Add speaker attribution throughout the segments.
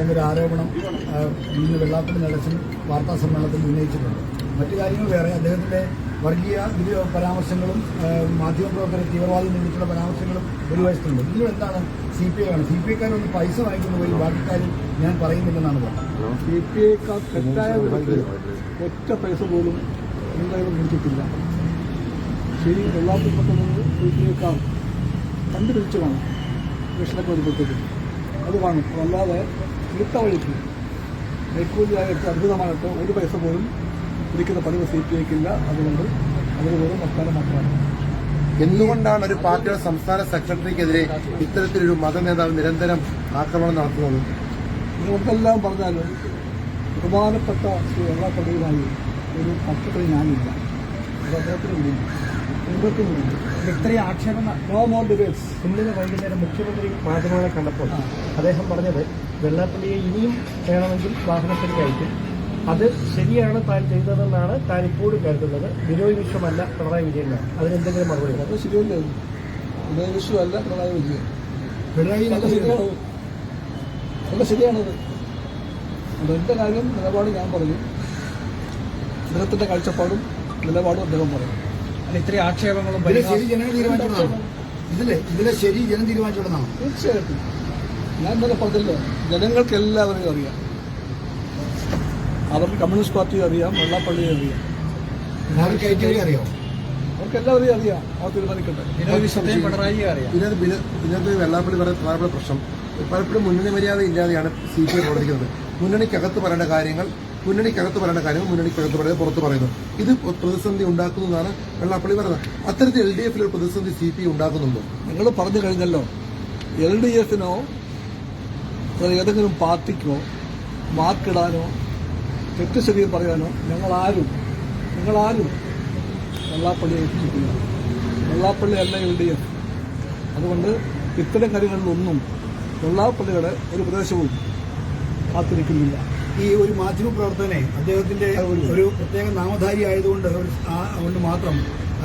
Speaker 1: എന്നൊരു ആരോപണം ഇന്ന് വെള്ളാപ്പള്ളി നടേശൻ വാർത്താ സമ്മേളനത്തിൽ ഉന്നയിച്ചിട്ടുണ്ട്. മറ്റു കാര്യങ്ങൾ വേറെ അദ്ദേഹത്തിന്റെ വർഗീയ പരാമർശങ്ങളും മാധ്യമപ്രവർത്തകരെ തീവ്രവാദി നിയന്ത്രിച്ചുള്ള പരാമർശങ്ങളും ഒരു വശത്തുണ്ട്. ഇതിലും എന്താണ് സി പി ഐ ആണ് സി പി ഐക്കാരൊന്ന് പൈസ വാങ്ങിക്കുന്ന പോയി ബാക്കി കാര്യം ഞാൻ പറയുന്നില്ലെന്നാണ് പറഞ്ഞത്.
Speaker 2: സി പി ഐക്കാർ തെറ്റായ ഒറ്റ പൈസ പോലും എന്തായാലും ലഭിച്ചിട്ടില്ല ശരി വെള്ളാപ്പള്ളി സി പി ഐക്കാർ കണ്ടുപിടിച്ചു കാണും കൃഷ്ണക്കൊരു അത് കാണും അതല്ലാതെ ഇടുത്ത വഴിക്ക് കൈക്കൂലിയായിട്ട് അർബുദമായിട്ട് ഒരു പൈസ പോലും പിടിക്കുന്ന പതിവ് സി പി ഐക്കില്ല അതുകൊണ്ട് അതിന് വെറും വക്കാലം മാത്രമാണ്.
Speaker 3: എന്തുകൊണ്ടാണ് ഒരു പാർട്ടിയുടെ സംസ്ഥാന സെക്രട്ടറിക്കെതിരെ ഇത്തരത്തിലൊരു മതനേതാവ് നിരന്തരം ആക്രമണം നടത്തുന്നത്?
Speaker 2: ഇതെല്ലാം പറഞ്ഞാലും ബഹുമാനപ്പെട്ട ശ്രീ വെള്ളാപ്പള്ളിയുമായി ഒരു പക്ഷത്തിൽ ഞാനില്ല. അത് അദ്ദേഹത്തിന് വിളിയും നിങ്ങൾക്കും വിളിയും
Speaker 4: ഇത്രയും ആക്ഷേപം
Speaker 2: നോ മോർ ഡിബേറ്റ്സ്
Speaker 4: ഇന്നലെ വൈകുന്നേരം മുഖ്യമന്ത്രി മാധ്യമങ്ങളെ കണ്ടപ്പോൾ അദ്ദേഹം പറഞ്ഞത് വെള്ളാപ്പള്ളിയെ ഇനിയും വേണമെങ്കിൽ വാഹനത്തിൽ അയക്കും. അത് ശരിയാണ് താൻ ചെയ്തതെന്നാണ് താൻ ഇപ്പോഴും കരുതുന്നത്. ബിനോയ് വിശ്വമല്ല പിണറായി വിജയനാണ് അതിനെന്തെങ്കിലും മറുപടി?
Speaker 2: അത് ശരിയല്ലേ? ഉദയ വിഷു അല്ല പിണറായി വിജയൻ.
Speaker 1: പിണറായി
Speaker 2: അത് ശരിയാണ്? അല്ല ശരിയാണത്. അത് എന്റെ കാര്യം? നിലപാട് ഞാൻ പറഞ്ഞു അദ്ദേഹത്തിന്റെ കാഴ്ചപ്പാടും നിലപാടും അദ്ദേഹം പറയും.
Speaker 4: അല്ല ഇത്രയും ആക്ഷേപങ്ങളും
Speaker 1: ഇതിലെ ശരി ജനങ്ങൾ തീരുമാനിച്ചുള്ളതാണ് ഇതിലെ ഇതിലെ ശരി ജനം തീരുമാനിച്ചോളാം
Speaker 2: തീർച്ചയായിട്ടും. ഞാൻ ഇന്നലെ പറഞ്ഞല്ലോ ജനങ്ങൾക്ക് എല്ലാവരെയും അറിയാം. അവർക്ക് കമ്മ്യൂണിസ്റ്റ് പാർട്ടിയും അറിയാം വെള്ളാപ്പള്ളിയെ അറിയാം.
Speaker 1: അറിയോ?
Speaker 2: അവർക്ക് എല്ലാവരെയും അറിയാം. അവർ തീരുമാനിക്കട്ടെ.
Speaker 3: ഇതിനകത്ത് ഇതിനകത്ത് വെള്ളാപ്പള്ളി പറയുന്ന പ്രധാനപ്പെട്ട പ്രശ്നം. പലപ്പോഴും മുന്നണി മര്യാദ ഇല്ലാതെയാണ് സി പി ഐ പ്രവർത്തിക്കുന്നത്. മുന്നണിക്കകത്ത് പറയേണ്ട കാര്യങ്ങൾ മുന്നണിക്കകത്ത് പറയേണ്ട കാര്യങ്ങൾ മുന്നണിക്കകത്ത് പറയുന്നത് പുറത്ത് പറയുന്നു. ഇത് പ്രതിസന്ധി ഉണ്ടാക്കുന്നതാണ് വെള്ളാപ്പള്ളി പറയുന്നത് അത്തരത്തിൽ എൽ ഡി എഫിൽ ഒരു പ്രതിസന്ധി സി പി ഉണ്ടാക്കുന്നുണ്ടോ?
Speaker 2: നിങ്ങൾ പറഞ്ഞു കഴിഞ്ഞല്ലോ. എൽ ഡി എഫിനോ ഏതെങ്കിലും പാർട്ടിക്കോ മാർക്കിടാനോ തെറ്റ് ശരിയും പറയാനോ ഞങ്ങളാരും ഞങ്ങളാരും വെള്ളാപ്പള്ളിയെ ഏൽപ്പിച്ചിട്ടില്ല. വെള്ളാപ്പള്ളി അല്ല എൽ ഡി എഫ് അതുകൊണ്ട് ഇത്തരം കാര്യങ്ങളിലൊന്നും വെള്ളാപ്പള്ളിയുടെ ഒരു പ്രദേശവും കാത്തിരിക്കുന്നില്ല.
Speaker 1: ഈ ഒരു മാധ്യമ പ്രവർത്തകനെ അദ്ദേഹത്തിന്റെ ഒരു പ്രത്യേക നാമധാരി ആയതുകൊണ്ട് അതുകൊണ്ട് മാത്രം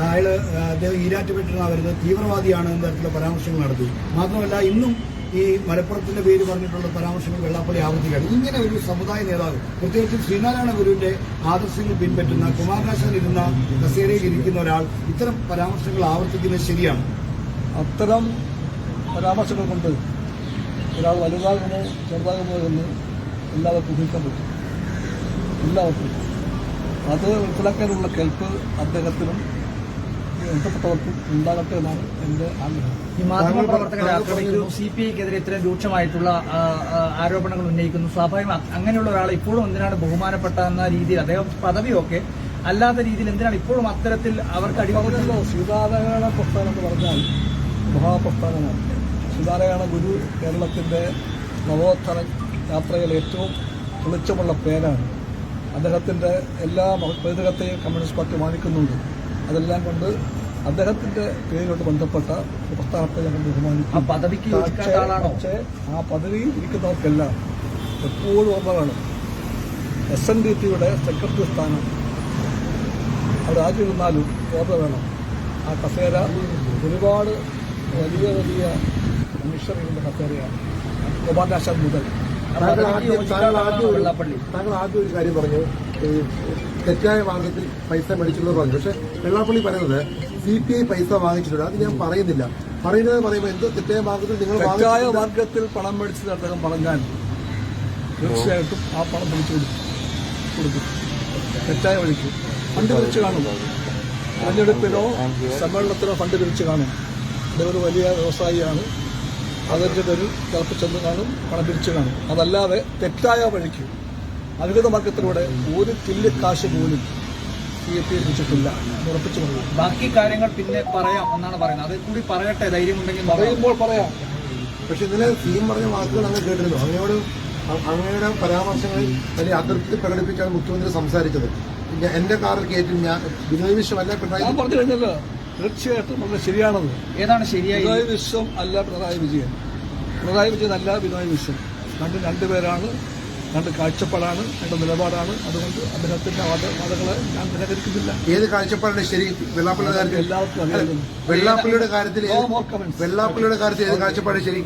Speaker 1: അയാൾ അദ്ദേഹം ഈരാറ്റുപെട്ടിരുന്ന വരുന്നത് തീവ്രവാദിയാണ് എന്ന തരത്തിലുള്ള പരാമർശങ്ങൾ നടത്തി. മാത്രമല്ല ഇന്നും ഈ മലപ്പുറത്തിന്റെ പേര് പറഞ്ഞിട്ടുള്ള പരാമർശങ്ങൾ വെള്ളാപ്പള്ളി ആവർത്തിക്കുകയാണ് ഇങ്ങനെ ഒരു സമുദായ നേതാവ് പ്രത്യേകിച്ചും ശ്രീനാരായണ ഗുരുവിന്റെ ആദർശങ്ങൾ പിൻപറ്റുന്ന കുമാരനാശൻ ഇരുന്ന കസേരയിൽ ഇരിക്കുന്ന ഒരാൾ ഇത്തരം പരാമർശങ്ങൾ ആവർത്തിക്കുന്നത് ശരിയാണ്.
Speaker 2: അത്തരം പരാമർശങ്ങൾ കൊണ്ട് ഒരാൾ വലുതാകുമോ ചെറുതാകുമോ എന്ന് എല്ലാവർക്കും ഉപയോഗിക്കാൻ പറ്റും. എല്ലാവർക്കും. അത് മനസ്സിലാക്കാനുള്ള കെൽപ്പ് അദ്ദേഹത്തിനും ബന്ധപ്പെട്ടവർക്കും ഉണ്ടാകട്ടെ എന്നാണ് എന്റെ ആഗ്രഹം.
Speaker 4: ഈ മാധ്യമപ്രവർത്തകരെ ആക്രമിക്കുന്നു. സി പി ഐക്കെതിരെ ഇത്രയും രൂക്ഷമായിട്ടുള്ള ആരോപണങ്ങൾ ഉന്നയിക്കുന്നു. സ്വാഭാവികം അങ്ങനെയുള്ള ഒരാൾ ഇപ്പോഴും എന്തിനാണ് ബഹുമാനപ്പെട്ട എന്ന രീതിയിൽ അദ്ദേഹം പദവിയൊക്കെ അല്ലാത്ത രീതിയിൽ എന്തിനാണ് ഇപ്പോഴും അത്തരത്തിൽ അവർക്ക് അടിമപ്പെടുന്നത്
Speaker 2: പറഞ്ഞല്ലോ പ്രസ്ഥാനം എന്ന് പറഞ്ഞാൽ മഹാപ്രസ്ഥാനമാണ്. സീതാരായണ ഗുരു കേരളത്തിന്റെ നവോത്ഥാന യാത്രയിൽ ഏറ്റവും തെളിച്ചമുള്ള പേരാണ്. അദ്ദേഹത്തിന്റെ എല്ലാ പൈതൃകത്തെയും കമ്മ്യൂണിസ്റ്റ് പാർട്ടി മാനിക്കുന്നുണ്ട്. അതെല്ലാം കൊണ്ട് അദ്ദേഹത്തിന്റെ പേരുമായിട്ട് ബന്ധപ്പെട്ട പ്രസ്ഥാനത്തെ ഞങ്ങൾ
Speaker 4: ആ
Speaker 2: ബഹുമാനിക്കും പക്ഷേ ആ പദവി ഇരിക്കുന്നവർക്കെല്ലാം എപ്പോഴും ഓർമ്മ വേണം എസ് എൻ ഡി പിയുടെ സെക്രട്ടറി സ്ഥാനം അവിടെ ആദ്യം ഓർമ്മ വേണം. ആ കസേര ഒരുപാട് വലിയ വലിയ മനുഷ്യരുടെ കസേരയാണ്. ഗോപാലാശാൻ മുതൽ.
Speaker 3: താങ്കൾ ആദ്യം താങ്കൾ ആദ്യം ഒരു-
Speaker 4: വെള്ളാപ്പള്ളി.
Speaker 3: താങ്കൾ ആദ്യം ഒരു കാര്യം പറഞ്ഞു. ഈ തെറ്റായ മാർഗത്തിൽ പൈസ മേടിച്ചിട്ടുള്ളത് പറഞ്ഞു. പക്ഷെ വെള്ളാപ്പള്ളി പറയുന്നത് സി പി ഐ പൈസ വാങ്ങിച്ചിട്ടുണ്ട്. അത് ഞാൻ പറയുന്നില്ല. പറയുന്നത് പറയുമ്പോൾ എന്തോ തെറ്റായ മാർഗത്തിൽ നിങ്ങൾ
Speaker 2: തെറ്റായ. മാർഗത്തിൽ പണം മേടിച്ചത് അദ്ദേഹം പറഞ്ഞാൽ തീർച്ചയായിട്ടും ആ പണം പിടിച്ചു കൊടുക്കും. കൊടുക്കും. തെറ്റായ വഴിക്ക്. ഫണ്ട് പിരിച്ചു കാണും. തെരഞ്ഞെടുപ്പിനോ സമ്മേളനത്തിനോ ഫണ്ട് പിരിച്ചു കാണും. അദ്ദേഹം ഒരു വലിയ വ്യവസായിയാണ്. അതിന്റെ പേരിൽ ചിലപ്പോൾ ചെന്ന് കാണും പണം പിരിച്ചു കാണും. അതല്ലാതെ തെറ്റായ വഴിക്ക് അവിഹിത മാർഗത്തിലൂടെ ഒരു തില്ല് കാശ് പോലും സി എ പി എത്തിച്ചിട്ടില്ല ഉറപ്പിച്ചു
Speaker 4: ബാക്കി കാര്യങ്ങൾ പിന്നെ പറയാം എന്നാണ് പറയുന്നത്. അത് കൂടി പറയട്ടെ ധൈര്യമുണ്ടെങ്കിൽ ഉണ്ടെങ്കിൽ
Speaker 2: പറയുമ്പോൾ പറയാം.
Speaker 3: പക്ഷെ ഇതിലെ സീം പറഞ്ഞ വാക്കുകൾ അങ്ങ് കേട്ടിരുന്നു. അങ്ങയോട് അങ്ങയുടെ പരാമർശങ്ങളിൽ വലിയ അതൃപ്തി പ്രകടിപ്പിച്ചാണ് മുഖ്യമന്ത്രി സംസാരിച്ചത്. പിന്നെ എന്റെ കാറിൽ കയറ്റി ഞാൻ ബിനോയ് വിശ്വമല്ല പിണറായി
Speaker 2: പറഞ്ഞു കഴിഞ്ഞല്ലോ. തീർച്ചയായിട്ടും വളരെ ശരിയാണത്.
Speaker 4: ഏതാണ് ശരിയായി?
Speaker 2: വിനോദ വിശ്വം അല്ല പിണറായി വിജയൻ. പിണറായി വിജയൻ അല്ല ബിനോയ് വിശ്വൻ രണ്ട് രണ്ട് പേരാണ് രണ്ട് കാഴ്ചപ്പാടാണ് രണ്ട് നിലപാടാണ്. അതുകൊണ്ട് അദ്ദേഹത്തിന്റെ വാദ വാദങ്ങളെ ഞാൻ നിലനിൽക്കുന്നില്ല
Speaker 3: ഏത് കാഴ്ചപ്പാടാണ് ശരി? വെള്ളാപ്പള്ളിയുടെ കാര്യത്തിൽ?
Speaker 2: എല്ലാവർക്കും
Speaker 3: വെള്ളാപ്പള്ളിയുടെ കാര്യത്തിൽ ഏത്-
Speaker 2: more
Speaker 3: വെള്ളാപ്പള്ളിയുടെ കാര്യത്തിൽ ഏത് കാഴ്ചപ്പാട് ശരി?